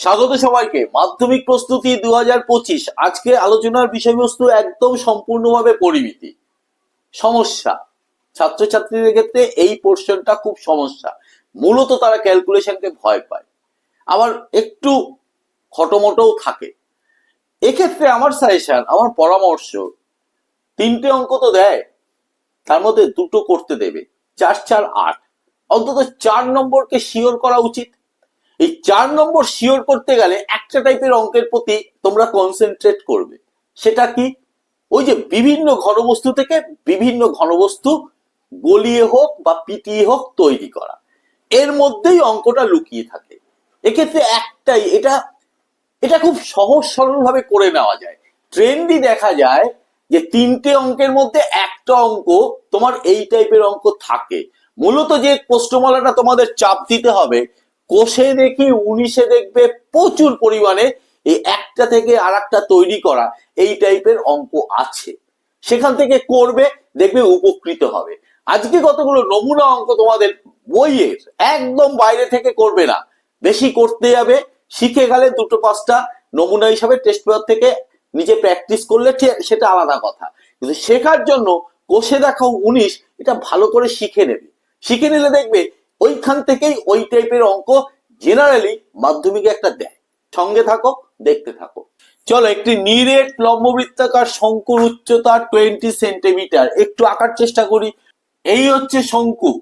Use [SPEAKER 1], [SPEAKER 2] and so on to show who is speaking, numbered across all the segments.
[SPEAKER 1] স্বাগত সবাইকে। মাধ্যমিক প্রস্তুতি দু আজকে আলোচনার বিষয়বস্তু একদম সম্পূর্ণভাবে পরিমিতি। সমস্যা। ছাত্রছাত্রীদের ক্ষেত্রে এই পোর্শনটা খুব সমস্যা। মূলত তারা ক্যালকুলেশনকে ভয় পায়। আবার একটু খটোমটোও থাকে। এক্ষেত্রে আমার সাজেশন আমার পরামর্শ, তিনটে অঙ্ক তো দেয়। তার মধ্যে দুটো করতে দেবে। চার চার আট। অন্তত চার নম্বরকে শিওর করা উচিত। এই চার নম্বর শিওর করতে গেলে একটা টাইপের অঙ্কের প্রতি তোমরা কনসেন্ট্রেট করবে। সেটা কি? ওই যে বিভিন্ন ঘনবস্তু থেকে বিভিন্ন ঘনবস্তু গলিয়ে হোক বা পিটিয়ে হোক তৈরি করা। এর মধ্যেই অঙ্কটা লুকিয়ে থাকে। এক্ষেত্রে একটাই, এটা এটা খুব সহজ সরল ভাবে করে নেওয়া যায়। ট্রেন্ডই দেখা যায় যে তিনটে অঙ্কের মধ্যে একটা অঙ্ক তোমার এই টাইপের অঙ্ক থাকে। মূলত যে প্রশ্নমালাটা তোমাদের চাপ দিতে হবে কোষে দেখি, উনিশে দেখবে প্রচুর পরিমাণে এই একটা থেকে আর তৈরি করা এই টাইপের অঙ্ক আছে। সেখান থেকে করবে, দেখবে উপকৃত হবে। আজকে কতগুলো নমুনা অঙ্ক তোমাদের বইয়ের? একদম বাইরে থেকে করবে না। বেশি করতে যাবে, শিখে গেলে দুটো পাঁচটা নমুনা হিসাবে টেস্ট পেপার থেকে নিজে প্র্যাকটিস করলে সেটা আলাদা কথা। কিন্তু শেখার জন্য কোষে দেখাও উনিশ, এটা ভালো করে শিখে নেবে। শিখে নিলে দেখবে ওইখান থেকেই ওই টাইপের অঙ্ক জেনারেলি মাধ্যমিকে একটা দেয়। সঙ্গে থাকো, দেখতে থাকো। চলো, একটি নিরেট লম্ববৃত্তাকার শঙ্কুর উচ্চতা টোয়েন্টি সেন্টিমিটার একটু আঁকার চেষ্টা করি। এই হচ্ছে শঙ্কু।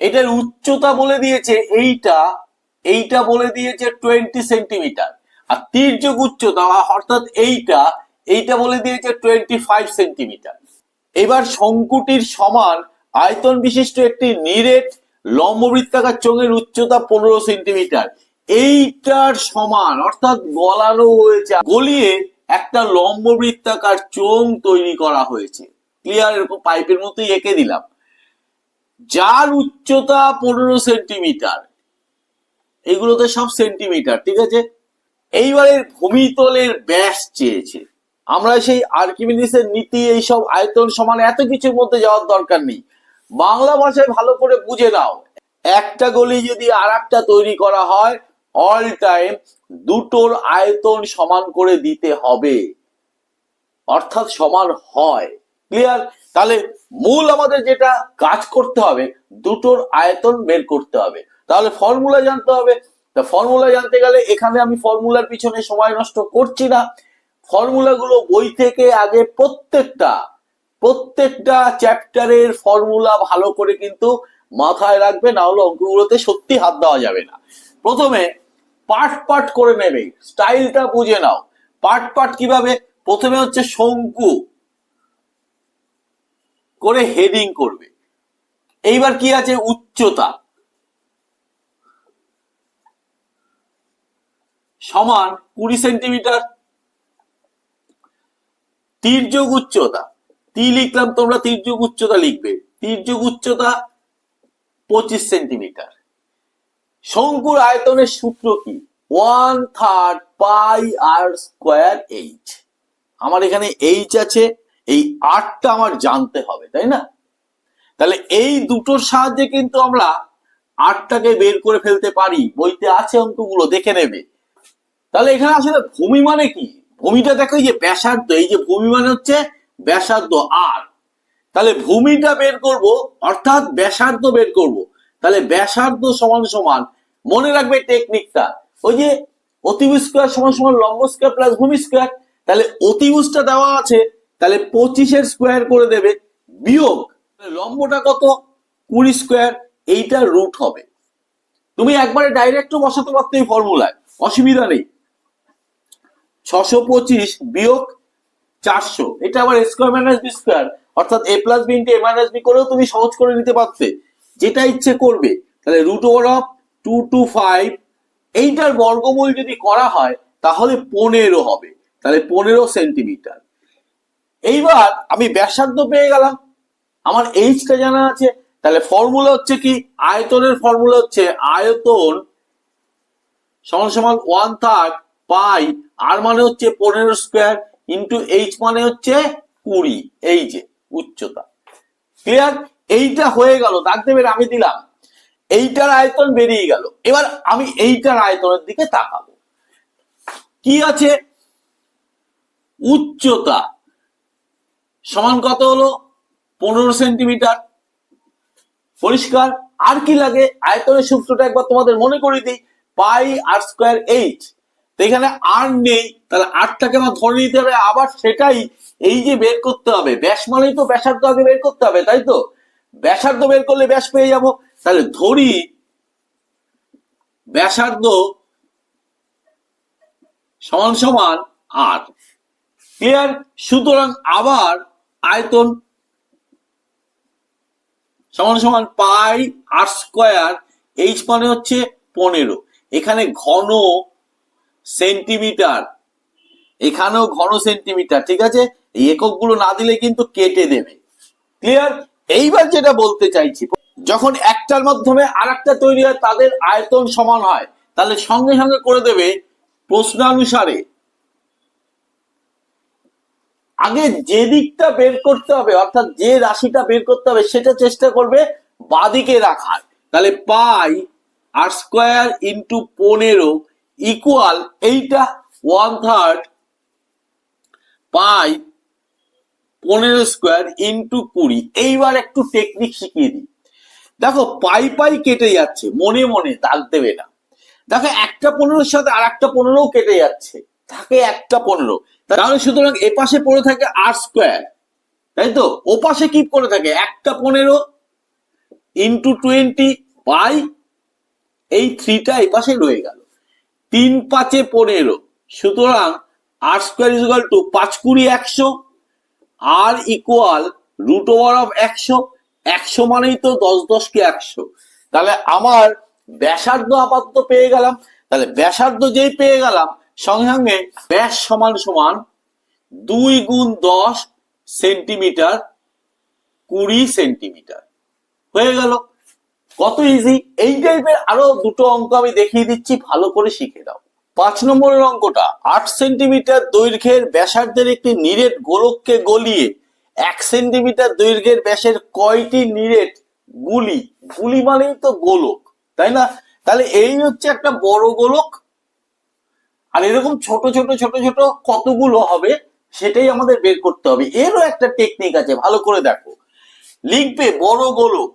[SPEAKER 1] এটার উচ্চতা বলে দিয়েছে এইটা এইটা বলে দিয়েছে টোয়েন্টি সেন্টিমিটার আর তির্যক উচ্চতা, অর্থাৎ এইটা এইটা বলে দিয়েছে টোয়েন্টি ফাইভ সেন্টিমিটার এবার শঙ্কুটির সমান আয়তন বিশিষ্ট একটি নিরেট লম্ববৃত্তাকার চোঙের উচ্চতা পনেরো সেন্টিমিটার। এইটার সমান, অর্থাৎ গলানো হয়েছে, গলিয়ে একটা লম্ববৃত্তাকার চোঙ তৈরি করা হয়েছে। ক্লিয়ার এরকম পাইপের মতোই এঁকে দিলাম। যার উচ্চতা পনেরো সেন্টিমিটার, এগুলোতে সব সেন্টিমিটার, ঠিক আছে? এইবারের ভূমিতলের ব্যাস চেয়েছে। আমরা সেই আর্কিমিডিসের নীতি, এইসব আয়তন সমান এত কিছুর মধ্যে যাওয়ার দরকার নেই। বাংলা ভাষায় ভালো করে বুঝে নাও। একটা গলি যদি আর তৈরি করা হয় অল টাইম দুটোর আয়তন সমান করে দিতে হবে। অর্থাৎ সমান হয়। ক্লিয়ার তাহলে মূল আমাদের যেটা কাজ করতে হবে, দুটোর আয়তন বের করতে হবে। তাহলে ফর্মুলা জানতে হবে। তা ফর্মুলা জানতে গেলে এখানে আমি ফর্মুলার পিছনে সময় নষ্ট করছি না। ফর্মুলাগুলো বই থেকে আগে প্রত্যেকটা প্রত্যেকটা চ্যাপ্টারের ফর্মুলা ভালো করে কিন্তু মাথায় রাখবে, না হলে অঙ্কগুলোতে সত্যি হাত দেওয়া যাবে না। প্রথমে পার্ট পার্ট করে নেবে, স্টাইলটা বুঝে নাও। পার্ট পার্ট কীভাবে? প্রথমে হচ্ছে শঙ্কু করে হেডিং করবে। এইবার কি আছে? উচ্চতা। সমান কুড়ি সেন্টিমিটার তির্যক উচ্চতা। তি লিখলাম তোমরা তির্যক উচ্চতা লিখবে। তির্যক উচ্চতা পঁচিশ সেন্টিমিটার। শঙ্কুর আয়তনের সূত্র কি? One third pi R square H. আমার এখানে এইচ আছে, এই আটটা আমার জানতে হবে, তাই না? তাহলে এই দুটোর সাহায্যে কিন্তু আমরা আটটাকে বের করে ফেলতে পারি। বইতে আছে অঙ্কগুলো, দেখে নেবে। তাহলে এখানে আসলে ভূমি মানে কি? ভূমিটা দেখো, এই যে ব্যাসার্ধ, এই যে ভূমি মানে হচ্ছে ব্যাসার্ধ আর তাহলে ভূমিটা বের করব, অর্থাৎ ব্যাসার্ধ বের করব। তাহলে ব্যাসার্ধ সমান সমান, মনে রাখবে টেকনিকটা ওই যে অতিভুজ স্কোয়ার সমান সমান লম্ব স্কোয়ার প্লাস ভূমি স্কোয়ার তাহলে অতিভুজটা দেওয়া আছে, তাহলে পঁচিশের স্কোয়ার করে দেবে, বিয়োগ লম্বটা কত? কুড়ি স্কোয়ার এইটা রুট হবে। তুমি একবারে ডাইরেক্টও বসাতে পারতো এই ফর্মুলায় অসুবিধা নেই। ছশো পঁচিশ বিয়োগ চারশো। এটা আবার স্কোয়ার মাইনাস বি স্কোয়ার অর্থাৎ A plus B into A minus B করেও তুমি সহজ করে নিতে পারতে। যেটা ইচ্ছে করবে, তাহলে root over of two two five এইটার বর্গমূল যদি করা হয়, তাহলে পনেরো হবে। তাহলে পনেরো সেন্টিমিটার এইবার আমি ব্যাসার্ধ পেয়ে গেলাম। আমার এইচটা জানা আছে। তাহলে ফর্মুলা হচ্ছে কি? আয়তনের ফর্মুলা হচ্ছে আয়তন সমান সমান ওয়ান থার্ড পাই। আর মানে হচ্ছে পনেরো স্কোয়ার ইন্টু এইচ মানে হচ্ছে কুড়ি। এই যে, উচ্চতা। ক্লিয়ার এইটা হয়ে গেল। দাগ দেবেন, আমি দিলাম। এইটার আয়তন বেরিয়ে গেল। এবার আমি এইটার আয়তনের দিকে তাকাবো। কি আছে? উচ্চতা। সমান কত হলো? পনেরো সেন্টিমিটার। পরিষ্কার? আর কি লাগে? আয়তনের সূত্রটা একবার তোমাদের মনে করে দিই। পাই আর স্কোয়ার এইট তো এখানে আর নেই। তাহলে আটটাকে আমার ধরে নিতে হবে? আবার সেটাই এই যে বের করতে হবে। ব্যাস মানেই তো ব্যাসার্ধ আগে বের করতে হবে, তাই তো? ব্যাসার্ধ বের করলে ব্যাস পেয়ে যাব। তাহলে ধরি ব্যাসার্ধ সমান সমান আট। ক্লিয়ার? সুতরাং আবার আয়তন সমান সমান পাই আর স্কোয়ার, এইচ মানে হচ্ছে পনেরো। এখানে ঘন সেন্টিমিটার। এখানেও ঘন সেন্টিমিটার, ঠিক আছে? এই এককগুলো না দিলে কিন্তু কেটে দেবে। ক্লিয়ার এইবার যেটা বলতে চাইছি, যখন একটার মাধ্যমে আর একটা তৈরি হয়, তাদের আয়তন সমান হয়। তাহলে সঙ্গে সঙ্গে করে দেবে প্রশ্নানুসারে। আগে যে দিকটা বের করতে হবে, অর্থাৎ যে রাশিটা বের করতে হবে, সেটা চেষ্টা করবে বাদিকে রাখার। তাহলে পাই আর স্কোয়ার ইন্টু পনেরো ইকুয়াল এইটা ওয়ান থার্ড পাই পনেরো স্কোয়ার ইন্টু কুড়ি। এইবার একটু টেকনিক শিখিয়ে দিই। দেখো, পাই পাই কেটে যাচ্ছে, মনে মনে দাগ দেবে না। দেখো, একটা পনেরোর সাথে আর একটা পনেরো কেটে যাচ্ছে। থাকে একটা পনেরো। তাহলে সুতরাং এপাশে পড়ে থাকে আর স্কোয়ার তাই তো? ওপাশে কি পড়ে থাকে, একটা পনেরো ইন্টু টোয়েন্টি বাই এই থ্রিটা এপাশে রয়ে গেল। তিন পাঁচে পনেরো। সুতরাং আর স্কোয়ার ইকুয়াল টু পাঁচ কুড়ি একশো আর ইকুয়াল রুট ওভার অফ একশো একশো মানেই তো দশ দশকে একশো। তাহলে আমার ব্যাসার্ধ আপাতত পেয়ে গেলাম। তাহলে ব্যাসার্ধ যেই পেয়ে গেলাম, সঙ্গে সঙ্গে ব্যাস সমান সমান দুই গুণ দশ সেন্টিমিটার কুড়ি সেন্টিমিটার। হয়ে গেল। কত ইজি এই টাইপের আরও দুটো অঙ্ক আমি দেখিয়ে দিচ্ছি, ভালো করে শিখে দাও পাঁচ নম্বরের অঙ্কটা, আট সেন্টিমিটার দৈর্ঘ্যের ব্যাসার্ধের একটি নিরেট গোলককে গলিয়ে এক সেন্টিমিটার দৈর্ঘ্যের ব্যাসের কয়টি নিরেট গুলি? গুলি মানেই তো গোলক, তাই না? তাহলে এই হচ্ছে একটা বড় গোলক। আর এরকম ছোট ছোট ছোট ছোট কতগুলো হবে সেটাই আমাদের বের করতে হবে। এরও একটা টেকনিক আছে, ভালো করে দেখো। লিখবে বড় গোলক।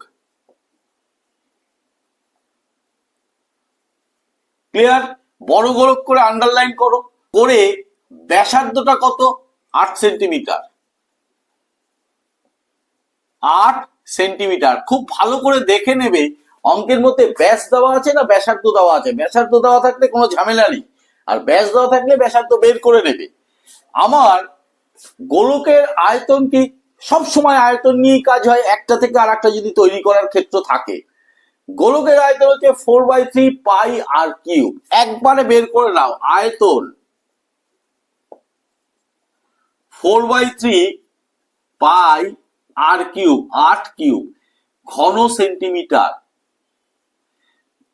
[SPEAKER 1] ক্লিয়ার বড় গোলক করে আন্ডারলাইন করো। করে ব্যাসার্ধটা কত? আট সেন্টিমিটার আট সেন্টিমিটার খুব ভালো করে দেখে নেবে অঙ্কের মধ্যে ব্যাস দেওয়া আছে না ব্যাসার্ধ দেওয়া আছে। ব্যাসার্ধ দেওয়া থাকলে কোনো ঝামেলা নেই। আর ব্যাস দেওয়া থাকলে ব্যাসার্ধ বের করে নেবে। আমার গোলকের আয়তন কি? সব সময় আয়তন নিয়েই কাজ হয়। একটা থেকে আর একটা যদি তৈরি করার ক্ষেত্র থাকে। গোলকের আয়তন হচ্ছে four by three pi R cube একবারে বের করে নাও, আয়তন। Four by three pi R cube আট কিউব ঘন সেন্টিমিটার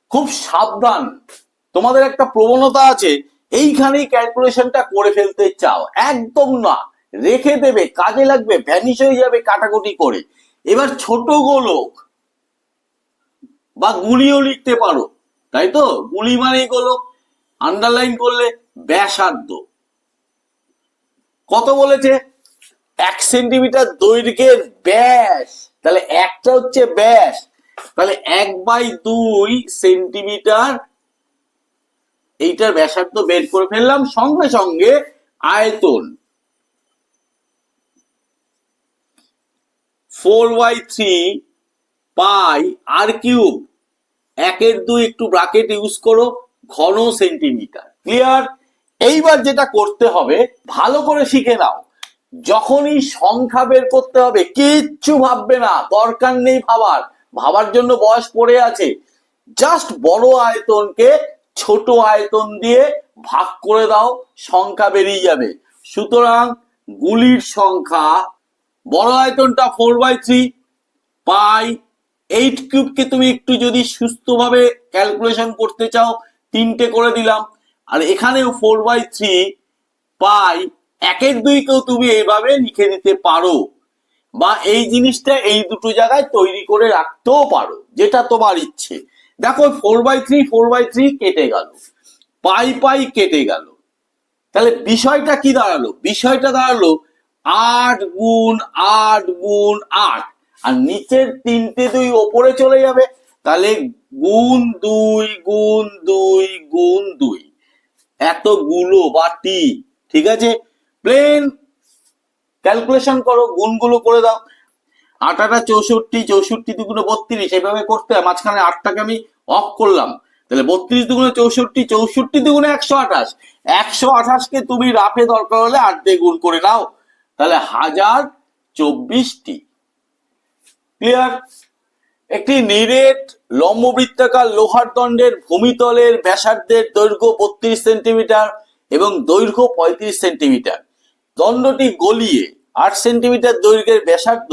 [SPEAKER 1] খুব সাবধান। তোমাদের একটা প্রবণতা আছে, এইখানেই ক্যালকুলেশনটা করে ফেলতে চাও। একদম না। রেখে দেবে, কাজে লাগবে ভ্যানিশ হয়ে যাবে কাটাকুটি করে। এবার ছোট গোলক। বা গুলিও লিখতে পারো। তাই তো? গুলি মানেই গোলক আন্ডারলাইন করলে ব্যাসার্ধ। কত বলেছে? এক সেন্টিমিটার দৈর্ঘ্যের ব্যাস। তাহলে একটা হচ্ছে ব্যাস। তাহলে এক বাই দুই সেন্টিমিটার এইটার ব্যাসার্ধ বের করে ফেললাম সঙ্গে সঙ্গে আয়তন। Four by three pi R cube একের দুই একটু ব্রাকেট ইউজ করো, ঘন সেন্টিমিটার ক্লিয়ার এইবার যেটা করতে হবে, ভালো করে শিখে নাও। যখনই সংখ্যা বের করতে হবে, কিচ্ছু ভাববে না, দরকার নেই ভাবার। ভাবার জন্য বয়স পড়ে আছে। জাস্ট বড় আয়তনকে ছোট আয়তন দিয়ে ভাগ করে দাও, সংখ্যা বেরিয়ে যাবে। সুতরাং গুলির সংখ্যা, বড় আয়তনটা four by three pi eight কিউবকে তুমি একটু যদি সুস্থভাবে ক্যালকুলেশন করতে চাও, তিনটে করে দিলাম। আর এখানেও ফোর বাই থ্রি পাই একের দুইকেও তুমি এইভাবে লিখে দিতে পারো। বা এই জিনিসটা এই দুটো জায়গায় তৈরি করে রাখতেও পারো, যেটা তোমার ইচ্ছে। দেখো four by three four by three কেটে গেল। পাই পাই কেটে গেল। তাহলে বিষয়টা কি দাঁড়াল? বিষয়টা দাঁড়াল আট গুণ আট গুণ আট। আর নিচের তিনটে দুই ওপরে চলে যাবে, তাহলে গুণ দুই গুণ দুই গুণ দুই। এতগুলো বা টি ঠিক আছে? প্লেন ক্যালকুলেশন করো, গুণগুলো করে দাও। আট আটা চৌষট্টি চৌষট্টি দুগুলো বত্রিশ, এইভাবে করতে হয়। মাঝখানে আটটাকে আমি অফ করলাম। তাহলে বত্রিশ দুগুণে চৌষট্টি চৌষট্টি দুগুণে একশো আঠাশ। একশো আঠাশকে তুমি রাফে দরকার হলে আট দিয়ে গুণ করে নাও। তাহলে হাজার চব্বিশটি। ক্লিয়ার একটি নিরেট লম্ববৃত্তাকার লোহার দণ্ডের ভূমিতলের ব্যাসার্ধের দৈর্ঘ্য বত্রিশ সেন্টিমিটার এবং দৈর্ঘ্য পঁয়ত্রিশ সেন্টিমিটার। দণ্ডটি গলিয়ে আট সেন্টিমিটার দৈর্ঘ্যের ব্যাসার্ধ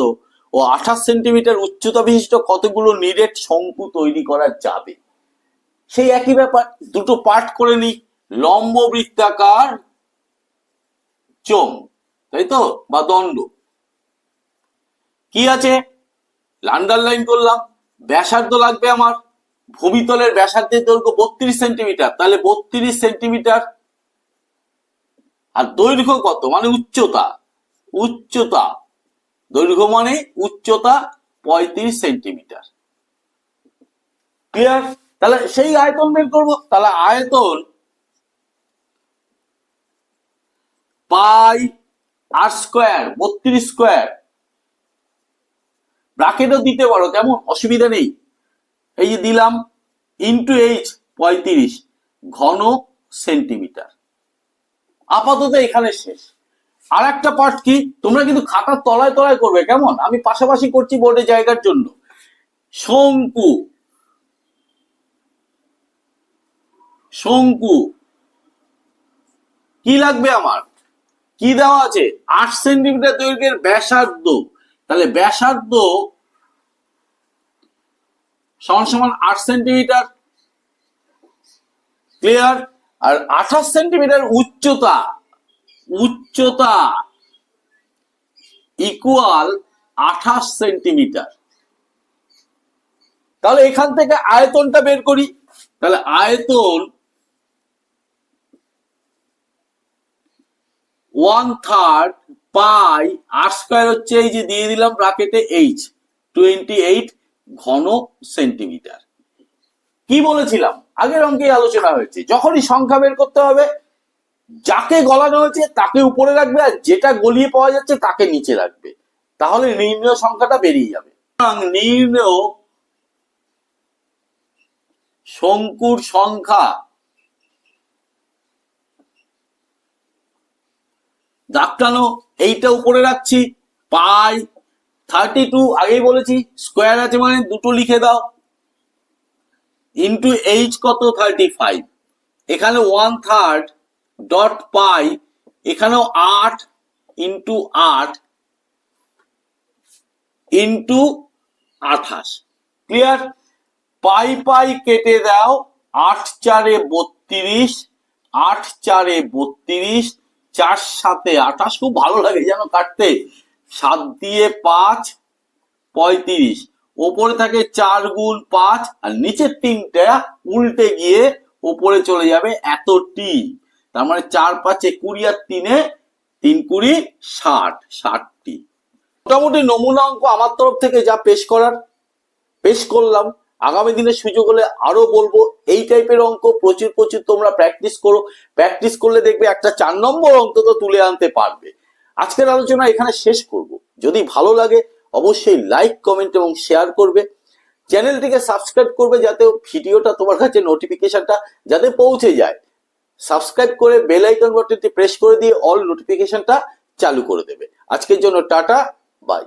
[SPEAKER 1] ও আঠাশ সেন্টিমিটার উচ্চতা বিশিষ্ট কতগুলো নিরেট শঙ্কু তৈরি করা যাবে? সেই একই ব্যাপার, দুটো পার্ট করে নি লম্ব বৃত্তাকার চোঙ, তাই তো? বা দণ্ড। কি আছে? আন্ডারলাইন করলাম, ব্যাসার্ধ লাগবে আমার, ভূমিতলের ব্যাসার্ধের দৈর্ঘ্য বত্রিশ সেন্টিমিটার তাহলে বত্রিশ সেন্টিমিটার আর দৈর্ঘ্য কত? মানে উচ্চতা উচ্চতা। দৈর্ঘ্য মানে উচ্চতা পঁয়ত্রিশ সেন্টিমিটার ক্লিয়ার তাহলে সেই আয়তন বের করব। তাহলে আয়তন পাই আর স্কোয়ার বত্রিশ স্কোয়ার ব্রাকেটও দিতে পারো কেমন অসুবিধা নেই। এই যে দিলাম ইন্টু এইচ পঁয়ত্রিশ, ঘন সেন্টিমিটার আপাতত এখানে শেষ। আর একটা পার্ট কি, তোমরা কিন্তু খাতার তলায় তলায় করবে, কেমন? আমি পাশাপাশি করছি বোর্ডে জায়গার জন্য। শঙ্কু। শঙ্কু। কি লাগবে আমার? কি দেওয়া আছে? আট সেন্টিমিটার দৈর্ঘ্যের ব্যাসার্ধ। তাহলে ব্যাসার্ধ সমান সমান আট সেন্টিমিটার ক্লিয়ার আর আঠাশ সেন্টিমিটার উচ্চতা উচ্চতা ইকুয়াল আঠাশ সেন্টিমিটার। তাহলে এখান থেকে আয়তনটা বের করি। তাহলে আয়তন one third pi R square হচ্ছে এই যে দিয়ে দিলাম ব্রাকেটে এইচ টোয়েন্টি এইট ঘন সেন্টিমিটার কি বলেছিলাম? আগের অঙ্কে আলোচনা হয়েছে, যখনই সংখ্যা বের করতে হবে, যাকে গলানো হয়েছে তাকে উপরে রাখবে আর যেটা গলিয়ে পাওয়া যাচ্ছে তাকে নিচে রাখবে। তাহলে নির্ণয় সংখ্যাটা বেরিয়ে যাবে। নির্ণয় শঙ্কুর সংখ্যা দাগটানো এইটা উপরে রাখছি। পাই থার্টি টু আগেই বলেছি স্কোয়ার আছে মানে দুটো লিখে দাও। ইন্টু এইচ কত? থার্টি ফাইভ এখানে ওয়ান থার্ড ডট পাই, এখানেও আট ইন্টু আট ইন্টু আঠাশ। ক্লিয়ার পাই পাই কেটে দাও, আট চারে বত্রিশ, আট চারে বত্রিশ চার সাথে আঠাশ, খুব ভালো লাগে যেন কাটতে। সাত দিয়ে পাঁচ, পঁয়ত্রিশ। ওপরে থাকে চার গুণ পাঁচ, আর নিচের তিনটা উল্টে গিয়ে ওপরে চলে যাবে এতটি। তার মানে চার পাঁচে কুড়ি আর তিনে তিন কুড়ি ষাট, ষাটটি। মোটামুটি নমুনা অঙ্ক আমার তরফ থেকে যা পেশ করার, পেশ করলাম। আগামী দিনে সুযোগ হলে আরও বলব, এই টাইপের অঙ্ক প্রচুর প্রচুর তোমরা প্র্যাকটিস করো। প্র্যাকটিস করলে দেখবে একটা চার নম্বর অঙ্ক তো তুলে আনতে পারবে। আজকের আলোচনা এখানে শেষ করব। যদি ভালো লাগে, অবশ্যই লাইক কমেন্ট এবং শেয়ার করবে। চ্যানেলটিকে সাবস্ক্রাইব করবে যাতে ভিডিওটা তোমার কাছে নোটিফিকেশনটা যাতে পৌঁছে যায়। সাবস্ক্রাইব করে বেল আইকন বাটনটি প্রেস করে দিয়ে অল নোটিফিকেশনটা চালু করে দেবে। আজকের জন্য টাটা বাই